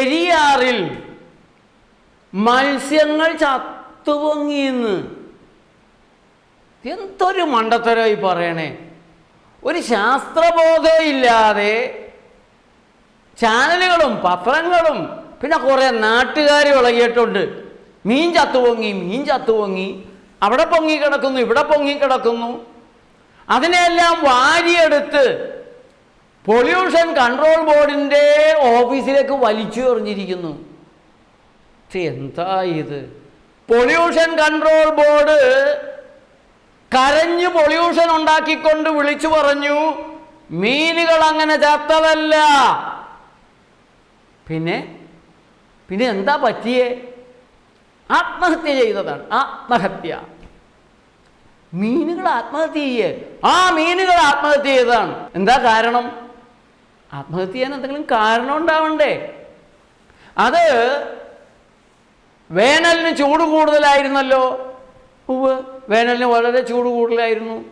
പെരിയാറിൽ മത്സ്യങ്ങൾ ചത്തുപൊങ്ങിയെന്ന്. എന്തൊരു മണ്ടത്തരമായി പറയണേ. ഒരു ശാസ്ത്രബോധമില്ലാതെ ചാനലുകളും പത്രങ്ങളും പിന്നെ കുറേ നാട്ടുകാർ വിളകിയിട്ടുണ്ട് മീൻ ചത്തുപൊങ്ങി മീൻ ചത്തുപൊങ്ങി അവിടെ പൊങ്ങി കിടക്കുന്നു ഇവിടെ പൊങ്ങി കിടക്കുന്നു. അതിനെല്ലാം വാരിയെടുത്ത് പൊല്യൂഷൻ കൺട്രോൾ ബോർഡിന്റെ ഓഫീസിലേക്ക് വലിച്ചു എറിഞ്ഞിരിക്കുന്നു. എന്താ ഇത്? പൊല്യൂഷൻ കൺട്രോൾ ബോർഡ് കരഞ്ഞ് പൊല്യൂഷൻ ഉണ്ടാക്കിക്കൊണ്ട് വിളിച്ചു പറഞ്ഞു മീനുകൾ അങ്ങനെ ചത്തതല്ല. പിന്നെ പിന്നെ എന്താ പറ്റിയേ? ആത്മഹത്യ ചെയ്തതാണ്. ആത്മഹത്യ. മീനുകൾ ആത്മഹത്യ ചെയ്യേ. ആ മീനുകൾ ആത്മഹത്യ ചെയ്തതാണ്. എന്താ കാരണം? ആത്മഹത്യ ചെയ്യാൻ എന്തെങ്കിലും കാരണം ഉണ്ടാവണ്ടേ? അത് വേനലിന് ചൂട് കൂടുതലായിരുന്നല്ലോ. ഉവ് വേനലിന് വളരെ ചൂട് കൂടുതലായിരുന്നു.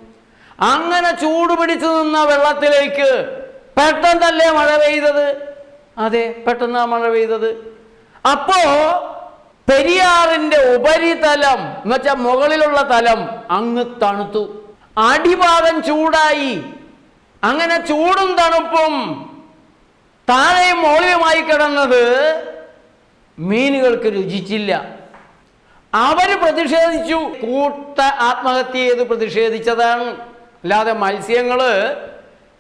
അങ്ങനെ ചൂട് പിടിച്ചു നിന്ന വെള്ളത്തിലേക്ക് പെട്ടെന്നല്ലേ മഴ പെയ്തത്? അതെ പെട്ടെന്നാ മഴ പെയ്തത്. അപ്പോ പെരിയാറിന്റെ ഉപരിതലം എന്ന് വെച്ചാൽ മുകളിലുള്ള തലം അങ്ങ് തണുത്തു. അടിഭാഗം ചൂടായി. അങ്ങനെ ചൂടും തണുപ്പും താഴെയും മോളിയുമായി കിടന്നത് മീനുകൾക്ക് രുചിച്ചില്ല. അവർ പ്രതിഷേധിച്ചു. കൂട്ട ആത്മഹത്യ ചെയ്ത് പ്രതിഷേധിച്ചതാണ്. അല്ലാതെ മത്സ്യങ്ങൾ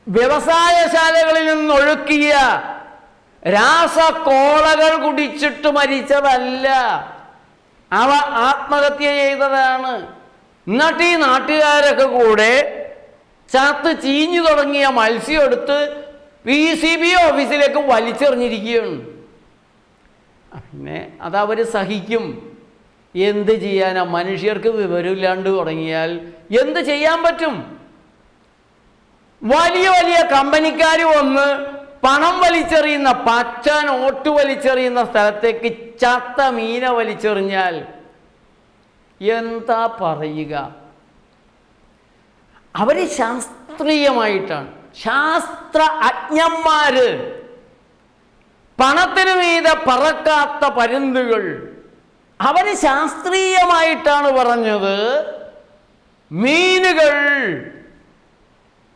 വ്യവസായശാലകളിൽ നിന്നൊഴുക്കിയ രാസകോളകൾ കുടിച്ചിട്ട് മരിച്ചതല്ല. അവ ആത്മഹത്യ ചെയ്തതാണ്. എന്നിട്ട് ഈ നാട്ടുകാരൊക്കെ കൂടെ ചത്ത് ചീഞ്ഞു തുടങ്ങിയ മത്സ്യം എടുത്ത് പി സി ബി ഓഫീസിലേക്ക് വലിച്ചെറിഞ്ഞിരിക്കുകയാണ്. പിന്നെ അതവർ സഹിക്കും. എന്ത് ചെയ്യാനാ? മനുഷ്യർക്ക് വിവരമില്ലാണ്ട് തുടങ്ങിയാൽ എന്ത് ചെയ്യാൻ പറ്റും? വലിയ വലിയ കമ്പനിക്കാർ വന്ന് പണം വലിച്ചെറിയുന്ന പച്ച നോട്ട് വലിച്ചെറിയുന്ന സ്ഥലത്തേക്ക് ചത്ത മീന വലിച്ചെറിഞ്ഞാൽ എന്താ പറയുക? അവർ ശാസ്ത്രീയമായിട്ടാണ്. ശാസ്ത്ര അജ്ഞന്മാര് പണത്തിനു മീതെ പറക്കാത്ത പരുന്തുകൾ. അവർ ശാസ്ത്രീയമായിട്ടാണ് പറഞ്ഞത് മീനുകൾ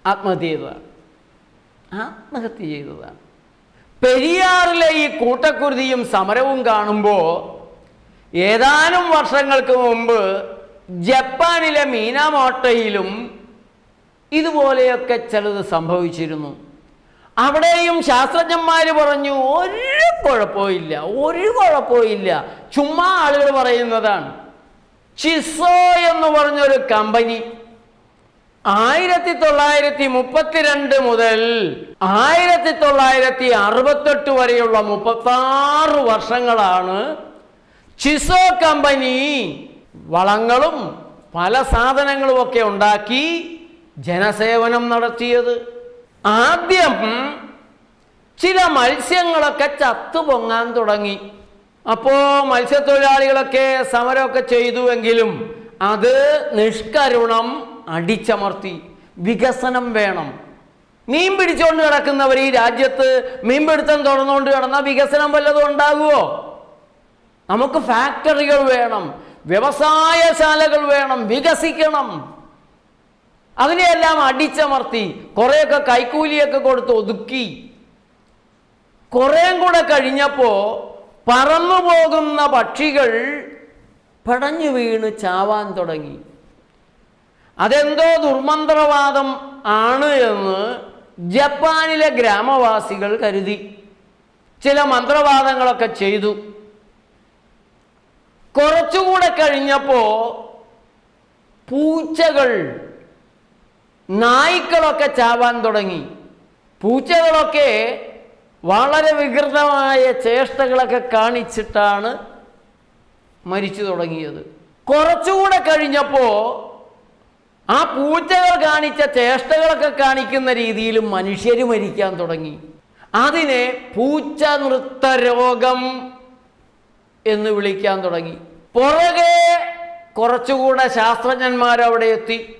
ആത്മഹത്യ ചെയ്തതാണ്. ആത്മഹത്യ ചെയ്തതാണ്. പെരിയാറിലെ ഈ കൂട്ടക്കുരുതിയും സമരവും കാണുമ്പോൾ ഏതാനും വർഷങ്ങൾക്ക് മുമ്പ് ജപ്പാനിലെ മീനാമോട്ടയിലും ഇതുപോലെയൊക്കെ ചിലത് സംഭവിച്ചിരുന്നു. അവിടെയും ശാസ്ത്രജ്ഞന്മാർ പറഞ്ഞു ഒരു കുഴപ്പമില്ല ഒരു കുഴപ്പമില്ല ചുമ്മാ ആളുകൾ പറയുന്നതാണ്. ചിസോ എന്ന് പറഞ്ഞൊരു കമ്പനി ആയിരത്തി തൊള്ളായിരത്തി മുപ്പത്തിരണ്ട് മുതൽ ആയിരത്തി തൊള്ളായിരത്തി അറുപത്തെട്ട് വരെയുള്ള മുപ്പത്താറ് വർഷങ്ങളാണ് ചിസോ കമ്പനി വളങ്ങളും പല സാധനങ്ങളും ഒക്കെ ഉണ്ടാക്കി ജനസേവനം നടത്തിയത്. ആദ്യം ചില മത്സ്യങ്ങളൊക്കെ ചത്തു പൊങ്ങാൻ തുടങ്ങി. അപ്പോൾ മത്സ്യത്തൊഴിലാളികളൊക്കെ സമരമൊക്കെ ചെയ്തുവെങ്കിലും അത് നിഷ്കരുണം അടിച്ചമർത്തി. വികസനം വേണം. മീൻ പിടിച്ചുകൊണ്ട് കിടക്കുന്നവർ ഈ രാജ്യത്ത് മീൻപിടുത്തം തുടർന്നുകൊണ്ട് കിടന്നാൽ വികസനം വല്ലതും ഉണ്ടാകുമോ നമുക്ക് ഫാക്ടറികൾ വേണം വ്യവസായശാലകൾ വേണം വികസിക്കണം. അതിനെയെല്ലാം അടിച്ചമർത്തി കുറേയൊക്കെ കൈക്കൂലിയൊക്കെ കൊടുത്ത് ഒതുക്കി. കുറേം കൂടെ കഴിഞ്ഞപ്പോൾ പറന്നു പോകുന്ന പക്ഷികൾ പടഞ്ഞു വീണ് ചാവാൻ തുടങ്ങി. അതെന്തോ ദുർമന്ത്രവാദം ആണ് എന്ന് ജപ്പാനിലെ ഗ്രാമവാസികൾ കരുതി. ചില മന്ത്രവാദങ്ങളൊക്കെ ചെയ്തു. കുറച്ചുകൂടെ കഴിഞ്ഞപ്പോൾ പൂച്ചകൾ നായ്ക്കളൊക്കെ ചാവാൻ തുടങ്ങി. പൂച്ചകളൊക്കെ വളരെ വികൃതമായ ചേഷ്ടകളൊക്കെ കാണിച്ചിട്ടാണ് മരിച്ചു തുടങ്ങിയത്. കുറച്ചുകൂടെ കഴിഞ്ഞപ്പോൾ ആ പൂച്ചകൾ കാണിച്ച ചേഷ്ടകളൊക്കെ കാണിക്കുന്ന രീതിയിൽ മനുഷ്യർ മരിക്കാൻ തുടങ്ങി. അതിനെ പൂച്ച നൃത്ത രോഗം എന്ന് വിളിക്കാൻ തുടങ്ങി. പുറകെ കുറച്ചുകൂടെ ശാസ്ത്രജ്ഞന്മാരവിടെ എത്തി.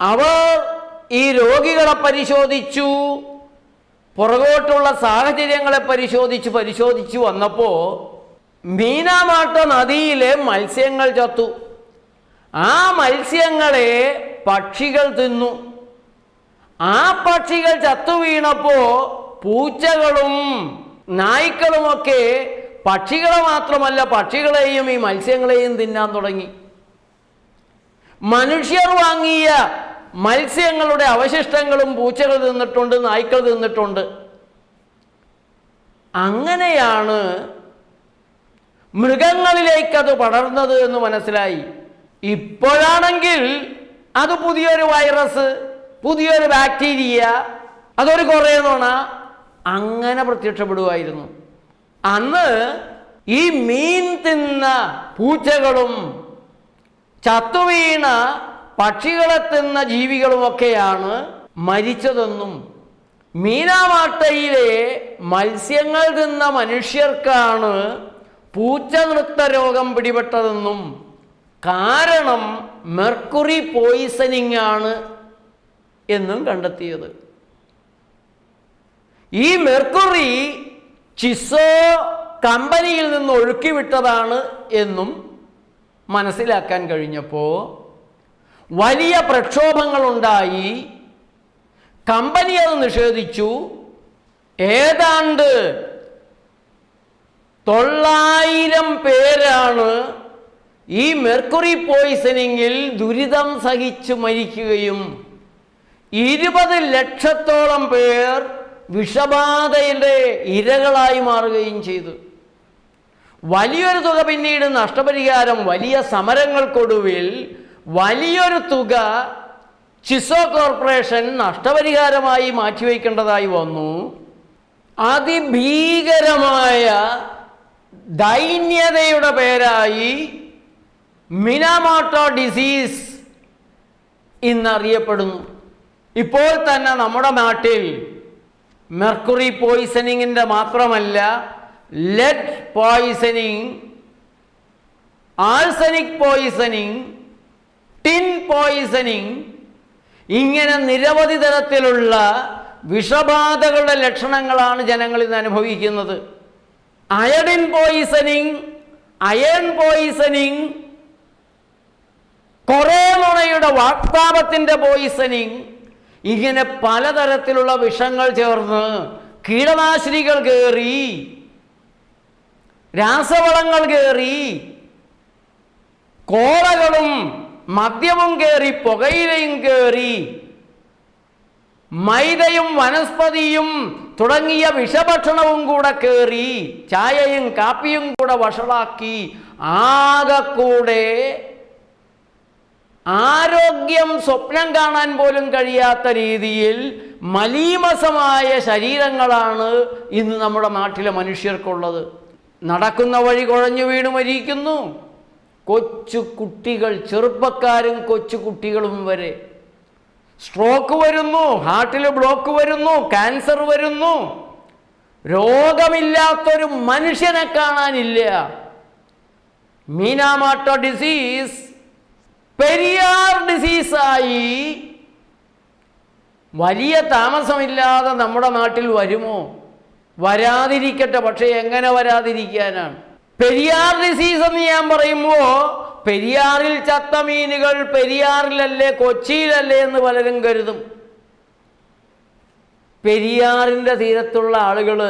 അവർ ഈ രോഗികളെ പരിശോധിച്ചു പുറകോട്ടുള്ള സാഹചര്യങ്ങളെ പരിശോധിച്ച് പരിശോധിച്ച് വന്നപ്പോൾ മീനാമാട്ട നദിയിലെ മത്സ്യങ്ങൾ ചത്തു. ആ മത്സ്യങ്ങളെ പക്ഷികൾ തിന്നു. ആ പക്ഷികൾ ചത്തു വീണപ്പോ പൂച്ചകളും നായ്ക്കളുമൊക്കെ പക്ഷികളെ മാത്രമല്ല പക്ഷികളെയും ഈ മത്സ്യങ്ങളെയും തിന്നാൻ തുടങ്ങി. മനുഷ്യർ വാങ്ങിയ മത്സ്യങ്ങളുടെ അവശിഷ്ടങ്ങളും പൂച്ചകൾ തിന്നിട്ടുണ്ട് നായ്ക്കൾ തിന്നിട്ടുണ്ട് അങ്ങനെയാണ് മൃഗങ്ങളിലേക്ക് അത് പടർന്നത് എന്ന് മനസ്സിലായി. ഇപ്പോഴാണെങ്കിൽ അത് പുതിയൊരു വൈറസ് പുതിയൊരു ബാക്ടീരിയ അതൊരു കുറേ നോണ അങ്ങനെ പ്രത്യക്ഷപ്പെടുമായിരുന്നു അന്ന് ഈ മീൻ തിന്ന പൂച്ചകളും ചത്തുവീണ പക്ഷികളെ തിന്ന ജീവികളുമൊക്കെയാണ് മരിച്ചതെന്നും മീനാമാട്ടയിലെ മത്സ്യങ്ങൾ തിന്ന മനുഷ്യർക്കാണ് പൂച്ച നൃത്ത രോഗം പിടിപെട്ടതെന്നും കാരണം മെർക്കുറി പോയിസണിംഗ് ആണ് എന്നും കണ്ടെത്തിയത്. ഈ മെർക്കുറി ചിസോ കമ്പനിയിൽ നിന്ന് ഒഴുക്കിവിട്ടതാണ് എന്നും മനസ്സിലാക്കാൻ കഴിഞ്ഞപ്പോൾ വലിയ പ്രക്ഷോഭങ്ങളുണ്ടായി. കമ്പനി അത് നിഷേധിച്ചു. ഏതാണ്ട് തൊള്ളായിരം പേരാണ് ഈ മെർക്കുറി പോയിസണിങ്ങിൽ ദുരിതം സഹിച്ച് മരിക്കുകയും ഇരുപത് ലക്ഷത്തോളം പേർ വിഷബാധയുടെ ഇരകളായി മാറുകയും ചെയ്തു. വലിയൊരു തുക പിന്നീട് നഷ്ടപരിഹാരം വലിയ സമരങ്ങൾക്കൊടുവിൽ വലിയൊരു തുക ചിസോ കോർപ്പറേഷൻ നഷ്ടപരിഹാരമായി മാറ്റിവെക്കേണ്ടതായി വന്നു. അതിഭീകരമായ ദൈന്യതയുടെ പേരായി മിനമോട്ടോ ഡിസീസ് ഇന്നറിയപ്പെടുന്നു. ഇപ്പോൾ തന്നെ നമ്മുടെ നാട്ടിൽ മെർക്കുറി പോയിസണിങ്ങിന്റെ മാത്രമല്ല lead poisoning arsenic poisoning tin poisoning ഇങ്ങനെ നിരവധി തരത്തിലുള്ള വിഷബാധകളുടെ ലക്ഷണങ്ങളാണ് ജനങ്ങൾ ഇന്ന് അനുഭവിക്കുന്നത്. അയഡിൻ പോയിസണിങ് അയൺ പോയിസണിങ് കൊറോണയുടെ വാക്താപത്തിന്റെ പോയിസണിങ് ഇങ്ങനെ പലതരത്തിലുള്ള വിഷങ്ങൾ ചേർന്ന് കീടനാശിനികൾ കയറി രാസവളങ്ങൾ കയറി കോളകളും മദ്യവും കയറി പുകയിലയും കയറി മൈദയും വനസ്പതിയും തുടങ്ങിയ വിഷഭക്ഷണവും കൂടെ കയറി ചായയും കാപ്പിയും കൂടെ വഷളാക്കി ആകെ കൂടെ ആരോഗ്യം സ്വപ്നം കാണാൻ പോലും കഴിയാത്ത രീതിയിൽ മലീമസമായ ശരീരങ്ങളാണ് ഇന്ന് നമ്മുടെ നാട്ടിലെ മനുഷ്യർക്കുള്ളത്. നടക്കുന്ന വഴി കുഴഞ്ഞു വീണു മരിക്കുന്നു. കൊച്ചു കുട്ടികൾ ചെറുപ്പക്കാരും കൊച്ചു കുട്ടികളും വരെ. സ്ട്രോക്ക് വരുന്നു ഹാർട്ടിൽ ബ്ലോക്ക് വരുന്നു ക്യാൻസർ വരുന്നു. രോഗമില്ലാത്തൊരു മനുഷ്യനെ കാണാനില്ല. മീനാമാട്ടോ ഡിസീസ് പെരിയാർ ഡിസീസായി വലിയ താമസമില്ലാതെ നമ്മുടെ നാട്ടിൽ വരുമോ? വരാതിരിക്കട്ടെ പക്ഷേ എങ്ങനെ വരാതിരിക്കാനാണ്? പെരിയാർ ഡിസീസ് എന്ന് ഞാൻ പറയുമ്പോൾ പെരിയാറിൽ ചത്ത മീനുകൾ പെരിയാറിലല്ലേ കൊച്ചിയിലല്ലേ എന്ന് പലരും കരുതും. പെരിയാറിന്റെ തീരത്തുള്ള ആളുകൾ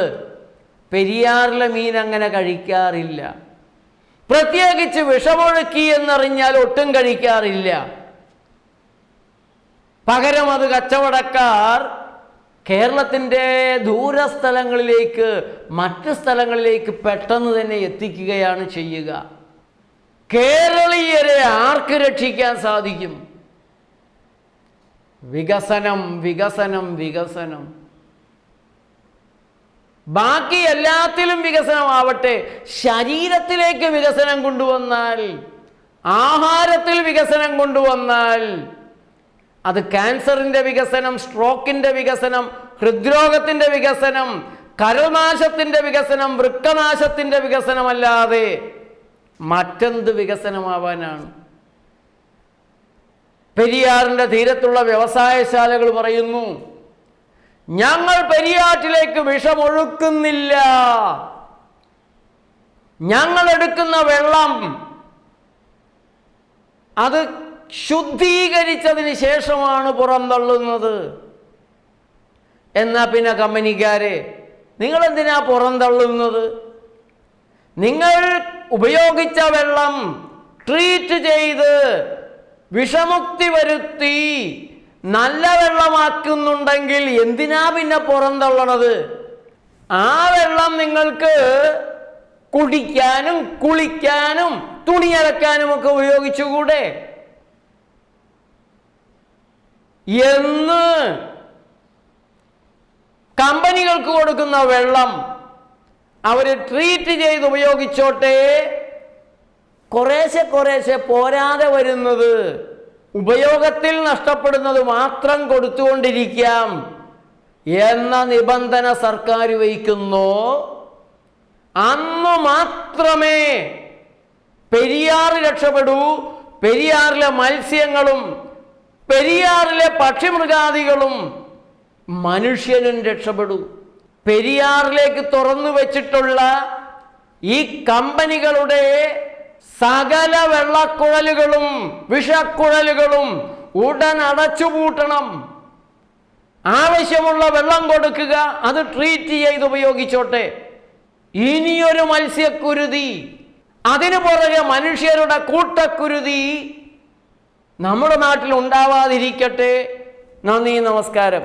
പെരിയാറിലെ മീൻ അങ്ങനെ കഴിക്കാറില്ല. പ്രത്യേകിച്ച് വിഷമൊഴുക്കി എന്നറിഞ്ഞാൽ ഒട്ടും കഴിക്കാറില്ല. പകരം അത് കച്ചവടക്കാർ കേരളത്തിന്റെ ദൂരസ്ഥലങ്ങളിലേക്ക് മറ്റ് സ്ഥലങ്ങളിലേക്ക് പെട്ടെന്ന് തന്നെ എത്തിക്കുകയാണ് ചെയ്യുക. കേരളീയരെ ആർക്ക് രക്ഷിക്കാൻ സാധിക്കും? വികസനം വികസനം വികസനം. ബാക്കി എല്ലാത്തിലും വികസനമാവട്ടെ. ശരീരത്തിലേക്ക് വികസനം കൊണ്ടുവന്നാൽ ആഹാരത്തിൽ വികസനം കൊണ്ടുവന്നാൽ അത് ക്യാൻസറിന്റെ വികസനം സ്ട്രോക്കിന്റെ വികസനം ഹൃദ്രോഗത്തിന്റെ വികസനം കരൾനാശത്തിന്റെ വികസനം വൃക്കനാശത്തിന്റെ വികസനമല്ലാതെ മറ്റെന്ത് വികസനമാവാനാണ്? പെരിയാറിന്റെ തീരത്തുള്ള വ്യവസായശാലകൾ പറയുന്നു ഞങ്ങൾ പെരിയാറ്റിലേക്ക് വിഷമൊഴുക്കുന്നില്ല. ഞങ്ങൾ എടുക്കുന്ന വെള്ളം അത് ശുദ്ധീകരിച്ചതിന് ശേഷമാണ് പുറന്തള്ളുന്നത് എന്നാ പിന്നെ കമ്പനിക്കാരെ? നിങ്ങൾ എന്തിനാ പുറന്തള്ളുന്നത് നിങ്ങൾ ഉപയോഗിച്ച വെള്ളം ട്രീറ്റ് ചെയ്ത് വിഷമുക്തി വരുത്തി നല്ല വെള്ളമാക്കുന്നുണ്ടെങ്കിൽ എന്തിനാ പിന്നെ പുറന്തള്ളണത് ആ വെള്ളം നിങ്ങൾക്ക് കുടിക്കാനും കുളിക്കാനും തുണി അലക്കാനും ഒക്കെ ഉപയോഗിച്ചുകൂടെ? എന്ന് കമ്പനികൾക്ക് കൊടുക്കുന്ന വെള്ളം അവർ ട്രീറ്റ് ചെയ്ത് ഉപയോഗിച്ചോട്ടെ. കുറേശ്ശെ കുറേശ്ശെ പോരാതെ വരുന്നത് ഉപയോഗത്തിൽ നഷ്ടപ്പെടുന്നത് മാത്രം കൊടുത്തുകൊണ്ടിരിക്കാം എന്ന നിബന്ധന സർക്കാർ വയ്ക്കുന്നു അന്നു മാത്രമേ പെരിയാർ രക്ഷപ്പെടൂ. പെരിയാറിലെ മത്സ്യങ്ങളും പെരിയാറിലെ പക്ഷിമൃഗാദികളും മനുഷ്യനും രക്ഷപ്പെടൂ. പെരിയാറിലേക്ക് തുറന്നു വെച്ചിട്ടുള്ള ഈ കമ്പനികളുടെ സകല വെള്ളക്കുഴലുകളും വിഷക്കുഴലുകളും ഉടൻ അടച്ചുപൂട്ടണം. ആവശ്യമുള്ള വെള്ളം കൊടുക്കുക അത് ട്രീറ്റ് ചെയ്ത് ഉപയോഗിച്ചോട്ടെ. ഇനിയൊരു മത്സ്യക്കുരുതി. അതിനു പുറകെ മനുഷ്യരുടെ കൂട്ടക്കുരുതി നമ്മുടെ നാട്ടിൽ ഉണ്ടാവാതിരിക്കട്ടെ. നന്ദി നമസ്കാരം.